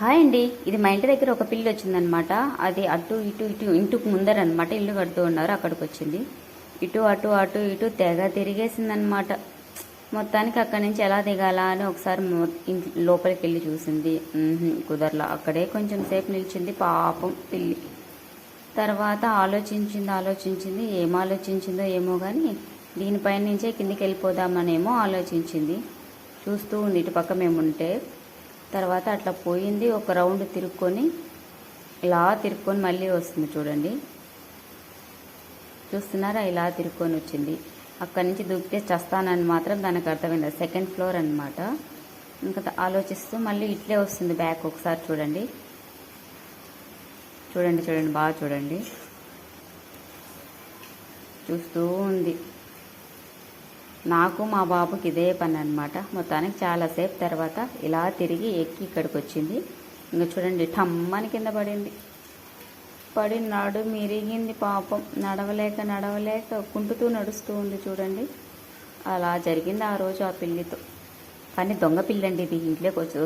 Hi అండి. ఇది మా ఇంటి దగ్గర ఒక పిల్లి వచ్చిందనమాట. అది అటు ఇటు ఇటు ఇంటికి ముందర అనమాట ఇల్లు కడుతూ ఉన్నారు అక్కడికి వచ్చింది ఇటు అటు అటు ఇటు తెగ తిరిగేసిందనమాట. మొత్తానికి అక్కడి నుంచి ఎలా దిగాలా అని ఒకసారి లోపలికి వెళ్ళి చూసింది. కుదరలా. అక్కడే కొంచెం సేపు నిలిచింది పాపం పిల్లి. తర్వాత ఆలోచించింది ఆలోచించింది ఏం ఆలోచించిందో ఏమో కానీ దీనిపైన నుంచే కిందికి వెళ్ళిపోదామనేమో ఆలోచించింది. చూస్తూ ఉంది ఇటు పక్క మేముంటే తర్వాత అట్లా పోయింది ఒక రౌండ్ తిరుక్కొని ఇలా తిరుక్కొని మళ్ళీ వస్తుంది చూడండి. చూస్తున్నారా? ఇలా తిరుక్కొని వచ్చింది. అక్కడి నుంచి దూకితే చస్తానని మాత్రం దానికి అర్థమైంది. సెకండ్ ఫ్లోర్ అనమాట ఇంకా ఆలోచిస్తూ మళ్ళీ ఇట్లే వస్తుంది బ్యాక్ ఒకసారి చూడండి. చూడండి చూడండి బాగా చూడండి. చూస్తూ ఉంది. నాకు మా బాబుకి ఇదే పని అనమాట మొత్తానికి చాలాసేపు తర్వాత ఇలా తిరిగి ఎక్కి ఇక్కడికి వచ్చింది ఇంకా చూడండి టమ్మని కింద పడింది. పడి నడు మిరిగింది పాపం. నడవలేక నడవలేక కుంటుతూ నడుస్తూ ఉంది చూడండి. అలా జరిగింది ఆ రోజు ఆ పిల్లితో. కానీ దొంగ పిల్లండి ఇది. ఇంట్లోకి వచ్చి